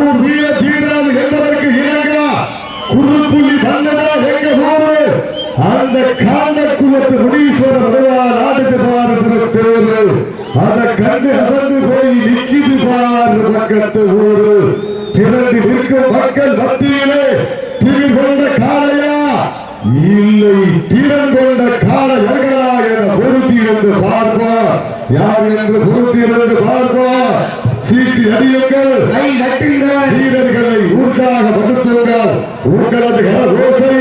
பூமீர தீராது என்பதற்கு இணங்கா குருபுலி தந்ததா எங்க சோறு அந்த காந்த குலத்து முனீஸ்வர பகவான் ஆடுத்து பாரு. தேர்தல் அதை கண்டு அசந்து போய் நிக்கிது பாரு பக்கத்து ஊரு. திரண்டு நிற்கும் மக்கள் மத்தியிலே திரு கொண்ட காளையா? இல்லை திறன் இருந்து பார்ப்போம் யார் என்று பொருத்தி இருந்து பார்ப்போம் சீட்டு அறியுங்கள் வீரர்களை உற்சாகப்படுத்துங்கள் உங்களது ரோசை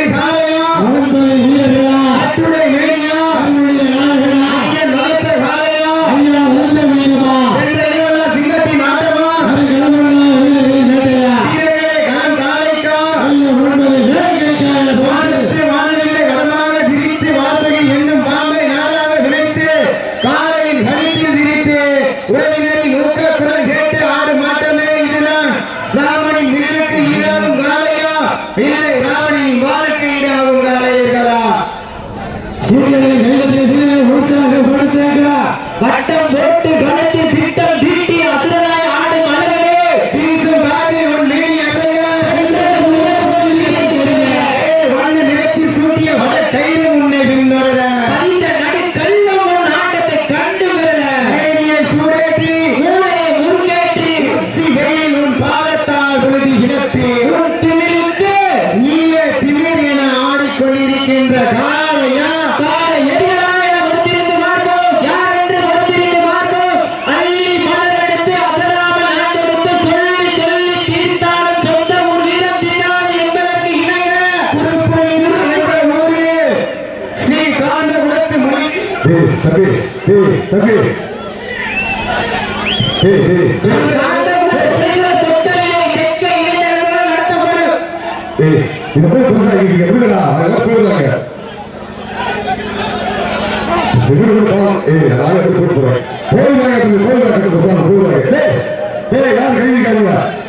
Hey, hi. மொழி ஏய் தம்பி ஏய் தம்பி ஏய் ஏய் ஏய் இது போய் புதுசாகிங்க விடுடா அதெல்லாம் போயிடுறாங்க செவிடு கொடுத்தோம் ஏய் நான் எப்படி போட்டு போறேன் போயிடுறாங்க தம்பி போயிடுறாங்க புதுசாக போயிடுறாங்க ஏய் ஏய் யார்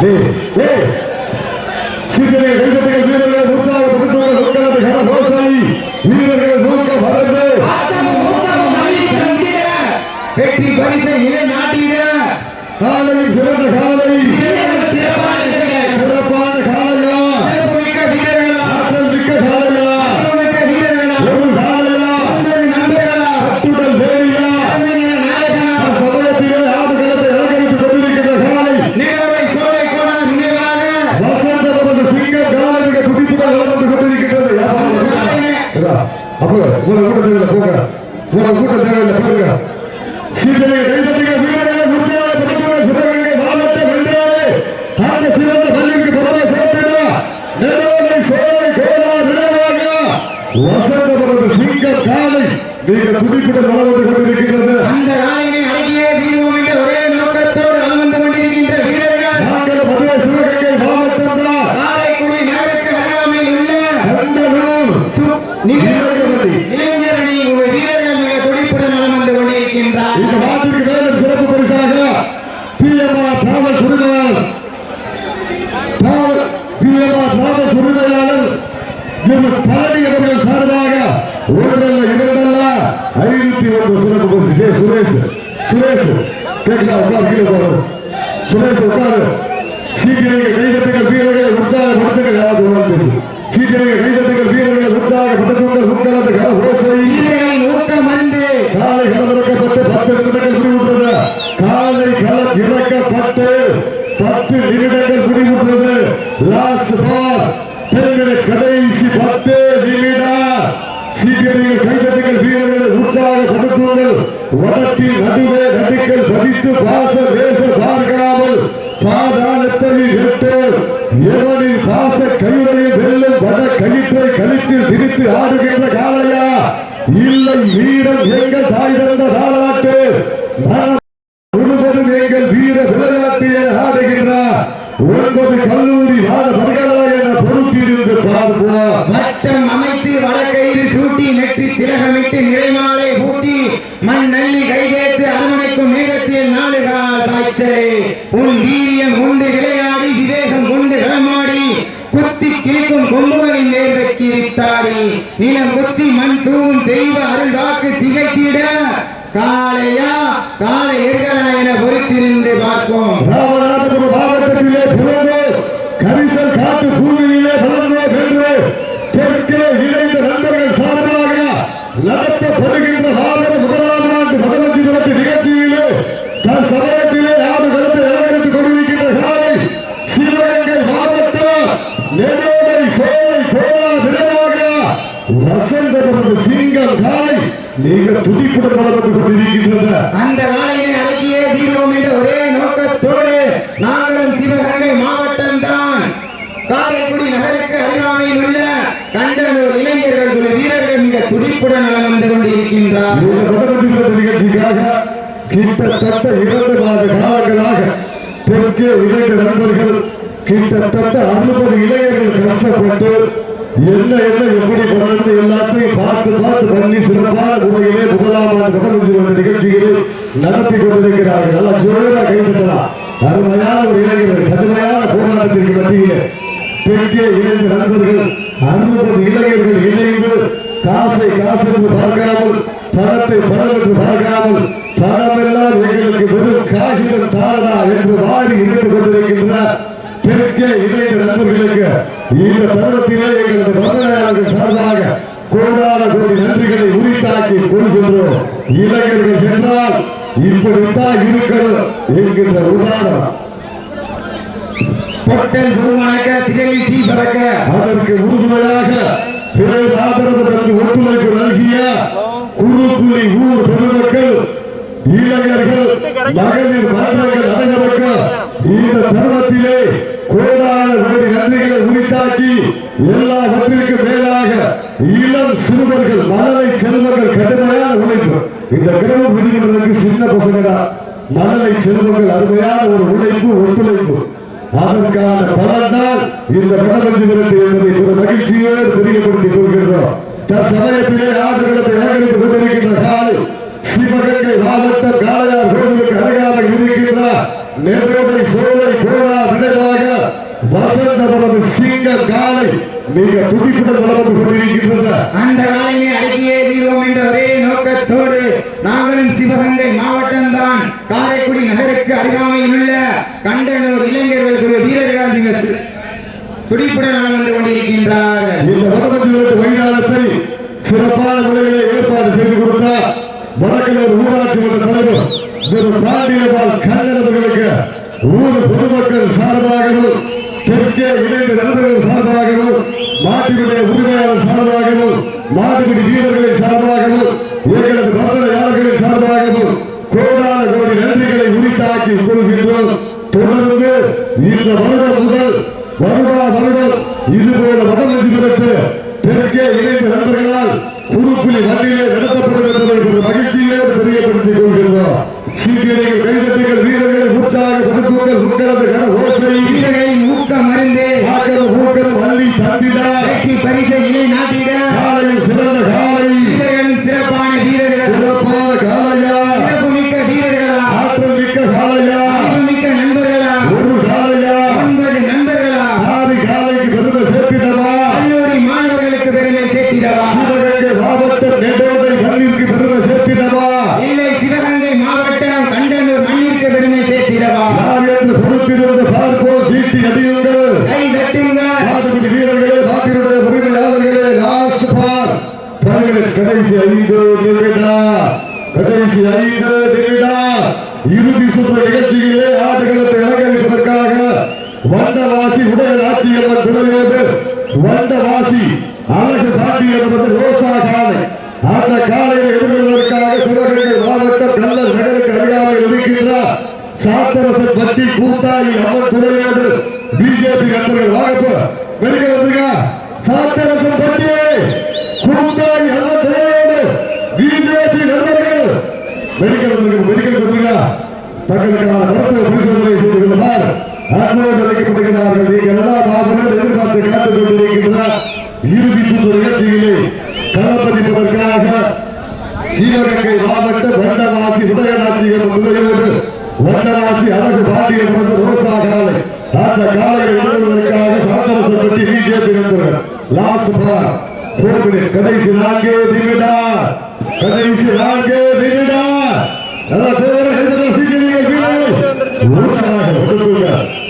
ஏய் ஏய் சீக்கிரமே கைதட்டுகள் வீரர்கள் உற்சாகப்படுத்துவார்கள் உட்கார்ந்து கட சோசை வீரர்கள் நோக்க வளர்ந்து வெற்றி பரிசை நிலை நாட்டிட காலையில் சிறந்த காலை சிறப்பான காலையா சிறப்புமிக்க வீரர்களா ஆற்றல் மிக்க காலையா சிறப்புமிக்க வீரர்களா ஒரு காலையா உங்கள் நண்பர்களா அத்துடன் தேவியா தலைமையில நாயகனா சமயத்திலே ஆடு களத்தை அலங்கரித்துக் கொண்டிருக்கின்ற காலை நிலவை சோலை கோணம் நினைவாக வசந்த நமது சிங்க காலை மிக துடிப்புடன் வளர்ந்து கொண்டிருக்கின்றது ஏடா, அப்ப உங்களை கூட்ட தேவையில்லை போங்க. உங்களை கூட்ட தேவையில்லை போங்க சீக்கிரமே கைதட்டுக வீரர்கள் உற்சாகப்படுத்துவார் மாவட்ட சிறந்த பள்ளிக்கு கோலா வசந்த சிங்க காலை. துடிப்புடன் வளர்ந்து கொண்டு அந்த நாயகனை அழகிய தீர்வோம் என்ற ஒரே நோக்கத்தோடு அமர்ந்து கொண்டிருக்கின்ற வீரர்கள் நாங்கள் மதுரை சிவகங்கை மாவட்டம் தான் காரைக்குடி நகருக்கு அருகாமையில் உள்ள கண்டனூர் சு- நிகழ் வீரர்கள் இளைஞரணி உங்கள் வீரர்கள் மிக துடிப்புடன் அமர்ந்து கொண்டிருக்கின்றார் இந்த நாட்டிற்கு மேலும் சிறப்பு பரிசாக பிஎம்ஆர் டிராவல்ஸ் உரிமையாளர் பிஎம்ஆர் டிராவல்ஸ் உரிமையாளர் இவர் பழனி அவர்கள் சார்பாக ஒன்றல்ல இரண்டல்ல ஐநூத்தி ஒன்று சிறப்பு பரிசு ஏ, சுரேஷ் சுரேஷ் கேட்கல உட்கார் கீழே போறோம் சுரேஷ் உட்காரு சீக்கிரம் கைதட்டுகள் வீரர்களை உற்சாகப்படுத்துங்கள் யாராவது ஒரு ஆள் பேசு சீக்கிரம் கைதட்டுகள் வீரர்களை உற்சாகப்படுத்துங்கள் உட்கார்ந்து கல ஓசை வீரர்களின் ஊக்கம் வந்து காலை களமிறக்கப்பட்டு பத்து நிமிடங்கள் முடிவுற்றது காலை களம் இறக்கப்பட்டு பத்து நிமிடங்கள் முடிவுற்றது. லாஸ்ட் பால் கடைசி பத்து நிமிடம். சீக்கிரம் கைதட்டுகள் வீரர்களை உற்சாகப்படுத்துங்கள் வடத்தில் நடுவே நடுக்கள் பதித்து பாச வேச பார்க்காமல் பாதாளத்தை விட்டு. எவனின் பாச கையுடைய வெல்லும் வட கயிற்றை கழித்தில் திரித்து ஆடுகின்ற காலையா இல்லை வீரன் எங்கள் தாய் தந்த தாளாட்டு மனம் முழுவதும் எங்கள் வீர விளையாட்டு என ஆடுகின்றார் ஒன்பது கல்லூரி வாழ பல்கலா என பொறுப்பிருந்து பார்ப்போம் வட்டம் அமைத்து வடக்கயிறு சூட்டி நெற்றி திலகமிட்டு நிறைமாலை பூட்டி மண் நல்லி கைதேத்து அரவணைக்கும் மேகத்தில் நாடுகால் காய்ச்சலே உன் வீரியம் உண்டு விளையாடி விவேகம் கொண்டு களமாடி குத்தி கிழிக்கும் கொம்புகளின் நேர்வை கிரித்தாடி நிலம் குத்தி மண் தூவும் தெய்வ அருள் வாக்கு திகைத்திட காலையா காலை எர்களா என பொறுத்திருந்து பார்ப்போம் ராமநாதபுரம் மாவட்டத்திலே பிறந்து கரிசல் காட்டு பூமியிலே வளர்ந்தே வென்று தெற்கே இணைந்த நண்பர்கள் சார்பாக நடத்தப்படுகின்ற மாவட்ட முதலாம் ஆண்டு மகளஞ்சி திரட்டு நிகழ்ச்சியிலே தன் சமயத்திலே ஆடு களத்தை அலங்கரித்துக் கொண்டிருக்கின்ற காலை சிவகங்கை மாவட்டம் நெடுமை சோலை கோலா நிலையாக வசந்தபுரம் சிங்கம் காலை நீங்க அந்த நாளினை அழகிய தீர்வோம் என்ற ஒரே நோக்கத்தோடு நாங்களும் சிவகங்கை மாவட்டம் தான் காரைக்குடி நகருக்கு அருகாமையில் உள்ள கண்டனூர் இளைஞர்கள் குழு வீரர்கள் மிக துடிப்புடன் நலம் வந்து கொண்டிருக்கின்றார். இந்த தொடர்பு நிகழ்ச்சிக்காக கிட்டத்தட்ட இரண்டு மாத காலங்களாக தெற்கே இணைந்த நண்பர்கள் கிட்டத்தட்ட அறுபது இளைஞர்கள் கஷ்டப்பட்டு என்ன என்ன எப்படி பண்ணணும் எல்லாத்தையும் பார்த்து பார்த்து பண்ணி சிறப்பான முறையிலே நடத்தி கொண்டிருக்கிறார்கள். நல்லா கைவிட்டலாம் அருமையான ஒரு இளைஞர்கள் கடுமையான போராட்டத்திற்கு நண்பர்கள் அறுபது இளைஞர்கள் இணைந்து காசை காசு என்று பார்க்காமல் பணத்தை பணம் என்று பார்க்காமல் பணமெல்லாம் எங்களுக்கு வெறும் காகிதம் என்று வாரி இருந்து கொண்டிருக்கின்ற தெற்கே இணைந்த நண்பர்களுக்கு இந்த தருணத்திலே எங்களது மகனாளர்கள் சார்பாக கோடான கோடி நன்றிகளை கொள்கின்றோம் இளைஞர்கள் என்றால் இப்படித்தான் இருக்கணும் என்கின்ற உதாரணம். பொட்டல் பூமணக்க திகழி தீ பறக்க அதற்கு உறுதுணையாக பிறர் ஆதரவு தந்து ஒத்துழைப்பு நல்கிய குறு புள்ளி ஊர் பொதுமக்கள் இளைஞர்கள் மகளிர் மன்றங்கள் அனைவருக்கு இந்த தருணத்திலே கோடான கோடி நன்றிகளை உரித்தாக்கி எல்லாவற்றிற்கும் மேலாக இளம் சிறுவர்கள் மணலை செல்வங்கள் கடுமையான உழைப்பு இந்த கிரமம் பிடிக்கிறதுக்கு சின்ன பசங்க மணலை செல்வங்கள் அருமையான ஒரு உழைப்பு ஒத்துழைப்பு. அதற்கான பலன்தான் இந்த வடமஞ்சு விரட்டு என்பதை ஒரு மகிழ்ச்சியோடு தெரியப்படுத்திக் கொள்கின்றோம். தற்சமயத்திலே ஆண்டுகளத்தை அலங்கரித்துக் கொண்டிருக்கின்ற காலை சிவகங்கை மாவட்டம் காளையார் கோவிலுக்கு அருகாமல் இருக்கின்ற நெல்லை சோலை கோலா விளைவாக நினைவாக வசந்தபுரம் சிங்க காலை மிக துடிப்புடன் வளர்ந்து கொண்டிருக்கின்றது அந்த காலையை அடக்கியே தீர்வோம் என்ற ஒரே நோக்கத்தோடு நாங்களும் சிவகங்கை மாவட்டம்தான் காரைக்குடி நகருக்கு அருகாமையில் உள்ள கண்டனூர் இளைஞர்கள் குழு வீரர்கள் மிக துடிப்புடன் வந்து கொண்டிருக்கின்றார்கள். இந்த வடமஞ்சு மைதானத்தை சிறப்பான முறையிலே ஏற்பாடு செய்து கொடுத்தார் வடக்கிழர் ஊராட்சி மன்ற தலைவர் திரு பாண்டியபால் கண்ணன் அவர்களுக்கு ஊர் பொதுமக்கள் சார்பாகவும் தெற்கே இணைந்த நண்பர்கள் சார்பாகவும் மாட்டுடைய உரிமையாளர் சார்பாகவும் மாட்டுப்பிடி வீரர்களின் சார்பாகவும் எங்களது பத்திரையாளர்களின் சார்பாகவும் கோடான கோடி நன்றிகளை உரித்தாக்கி கொள்கின்றோம் தொடர்ந்து இந்த வருடம் முதல் வருடா வருடம் இதுபோல வடமஞ்சி விரட்டு தெற்கே இணைந்த நண்பர்களால் குறுப்புலி மண்ணிலே நடத்தப்படும் என்பதை ஒரு மகிழ்ச்சியோடு தெரியப்படுத்திக் கொள்கின்றோம் சீக்கிரங்கள் கைதட்டிகள் வீரர்கள் உற்சாகப்படுத்துங்கள் உங்களது கர ஓசை வீரர்களின் ஊக்கம் மருந்து ஆக்கல் ஊக்கல் மல்லி தந்திட வெற்றி பரிசை நிலை நாட்டிட காலையில் சிறந்த காலை வீரர்களின் சிறப்பான வீரர்கள் சிறப்பான காலையா சிறப்புமிக்க வீரர்களா ஆற்றல் மிக்க காலையா அறிவுமிக்க நண்பர்களா ஒரு காலையா ஒன்பது நண்பர்களா ஆறு காலைக்கு பெருமை சேர்த்திடவா கல்லூரி மாணவர்களுக்கு பெருமை சேர்த்திடவா சிவகங்கை மாவட்டம் நெட்டோட்டை கல்விக்கு பெருமை சேர்த்திடவா இல்லை சிவகங்கை மாவட்டம் கண்டனூர் மண்ணிற்கு பெருமை சேர்த்திடவா யார் என்று பொறுப்பிலிருந்து பார்ப்போம் சீட்டி அடியுங்கள் கை தட்டுங்க நாட்டுக்குடி வீரர்களே நாட்டினுடைய உரிமையாளர்களே லாஸ்ட் பார் பதினெட்டு கடைசி ஐந்து நிமிடா. கடைசி ஐந்து நிமிடா. இறுதி சுற்று நிகழ்ச்சியிலே ஆடுகளத்தை அலங்கரிப்பதற்காக வண்டவாசி உடல் ஆட்சியம்மன் துணையோடு வண்டவாசி அழகு பாட்டி என்பது ரோசா காலை அந்த காலையில் எதிர்கொள்வதற்காக சிவகங்கை மாவட்டம் நல்ல நகருக்கு அருகாமல் இருக்கின்றார் சாத்தரசன் பட்டி கூட்டாளி அம்மன் துறையோடு பிஜேபி நண்பர்கள் வாய்ப்பு மெடிக்கல் வந்துருங்க சாத்தரசன் பட்டி கூட்டாளி அம்மன் துணையோடு பிஜேபி நண்பர்கள் மெடிக்கல் மெடிக்கல் பத்திரிகா தங்களுக்கான மருத்துவ பரிசோதனை செய்து கொள்ளுமாறு அழைக்கப்படுகிறார்கள் நீங்கள் எல்லாம் மாபெரும் எதிர்பார்த்து காத்துக் கொண்டிருக்கின்ற இறுதி சுற்று நிகழ்ச்சியிலே களப்பதிப்பதற்காக சிவகங்கை மாவட்டம் வண்டவாசி முதலியோடு வண்டவாசி பாண்டிய ரோசா காலை அந்த காலையை விடுவதற்காக பிஜேபி நண்பர்கள் லாஸ்ட் பார். கடைசி நான்கு நிமிடா கடைசி நான்கு நிமிடா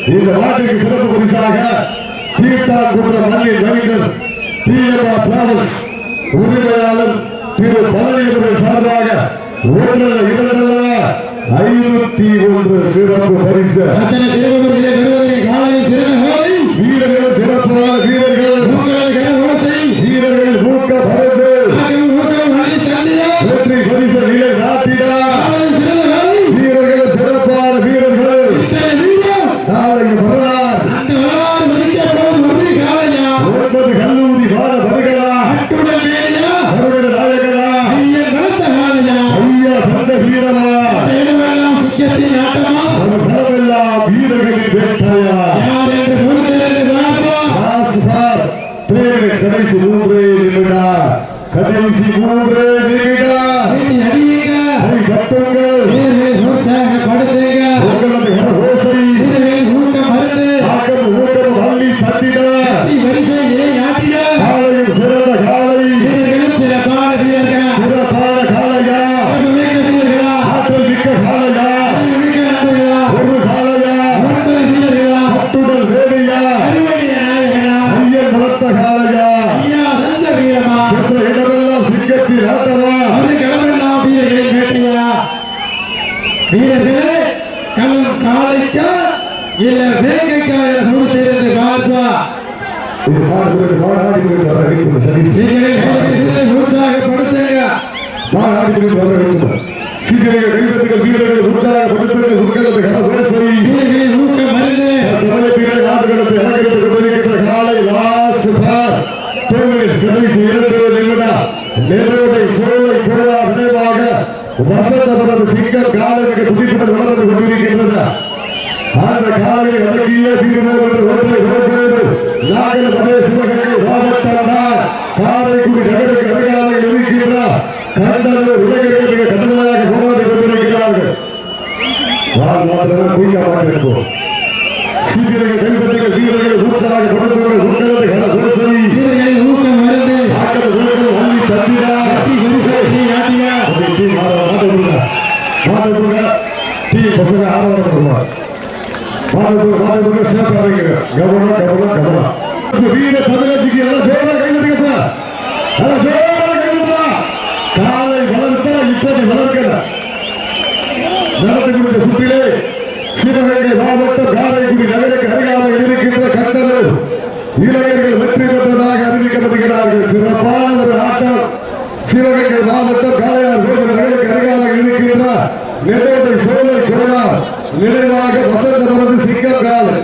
இந்த நாட்டுக்கு சிறப்பு பரிசாக தீர்த்தா குன்ற மண்ணின் கவிஞர் டிஎம்ஆ டிராவல்ஸ் உரிமையாளர் திரு பழனி அவர்கள் சார்பாக ஒன்றரை இரண்டல்ல ஐநூத்தி ஒன்று சிறப்பு பரிசு வீரர்கள் சிறப்பான வீரர்கள் வீரர்கள் மூக்க பறந்து ஆகும் ஊக்கம் வழி தந்தையா வெற்றி பரிசு நிலை நாட்டிடா காலை சிறந்த காலை வீரர்கள் சிறப்பான வீரர்கள் இத்தனை வீரம் நாளை வரலாறு அந்த வரலாறு மதிக்கப்படும் ஒரு காலையா ஒன்பது கல்லூரி வாழ வருகளா அட்டுடன் மேலையா கருட நாயகனா ஐயன் வளர்த்த காலையா ஐயா சந்த வீரமா இடமெல்லாம் சுத்தத்தின் ஆட்டமா நம்ம களமெல்லாம் வீரர்களின் வேட்டை மூன்று நிமிடம் கடைசி மூன்று நிமிடம் சீட்டி அடியுங்க கை தட்டுங்கள் வீரர்கள் உற்சாகப்படுத்துங்க உங்களது ஓசை வீரர்கள் ஊக்கம் மருந்து ஆக்கம் ஊக்கம் வள்ளி தட்டிட வரிசை நிலை நாட்டிட காலையும் சிறந்த காலை வீரர்களும் சிறப்பான வீரர்களா சிறப்பான காலையா மிக்க வீரர்களா ஆற்றல் மிக்க காலையா மிக்க நண்பர்களா ஒரு காலையா உங்கள் வீரர்களா கட்டுடல் வேலையா அறுவடை நாயகனா ஐயன் வளர்த்த காலையா ஐயா தந்த வீரமா சென்ற இடமெல்லாம் சிங்கத்தில் ஆட்டமா அது கிளம்பெல்லாம் வீரர்களை வேட்டையா வீரர்களே களம் காலைக்கா இல்ல வேகைக்கா என சொல்லுகிறது பார்ப்பா இது மாடு மாடாடி கொண்டு வர வேண்டும் சதீஷ் வீரர்களை உற்சாகப்படுத்துங்க மாடாடி கொண்டு வர வேண்டும் சீக்கிரம் கைதட்டுகள் வீரர்கள் உற்சாகப்படுத்துங்கள் உங்களது கனவு வீரர்களை ஊக்கம் மருந்து சமயத்திலே நாடுகளுக்கு இறங்கிட்டு கொண்டிருக்கின்ற காலை லாஸ்ட் பார் தோல்வியில் கடைசி இரண்டு நிமிடம் நெருடைய சூழலை கூடா விரைவாக வசந்தபுரம் சிங்கம் காலைக்கு துடிப்புடன் வளர்ந்து கொண்டிருக்கின்றது. அந்த காலை அடக்கிய தீர்மானம் என்று ஒன்றை உணர்கிறது நாகல் பிரதேச சிவகங்கை மாவட்டம் தான் காரைக்குடி நகருக்கு அருகாமையில் இருக்கின்ற கண்டன உலகிற்கு மிக கடுமையாக போராடி கொண்டிருக்கிறார்கள். வாழ்வாதாரம் பொய்யாக இருக்கும் டீ பசங்க ஆதரவு பண்ணுவார் மாட்டப்படுங்க மாட்டப்படுங்க சேர்த்தாதீங்க கவனம் கவனம் கவனம் வீர தமிழகத்துக்கு எல்லாம் ஜோரா கைதட்டுங்கப்பா எல்லாம் ஜோரா கைதட்டுப்பா காலை வளர்த்தா இப்படி வளர்க்கல. நடத்தக்கூடிய சுற்றிலே சிவகங்கை மாவட்டம் காரைக்குடி நகருக்கு அருகாமையில் இருக்கின்ற கட்டணம் இளைஞர்கள் வெற்றி பெற்றதாக அறிவிக்கப்படுகிறார்கள் சிறப்பான ஒரு ஆட்டம் சிவகங்கை மாவட்டம் காளையார் நகருக்கு அருகாமல் இருக்கின்ற நெல்லோட்டை சோலை கொரோனா நினைவாக வசந்தபுரத்து சிங்கம் காலை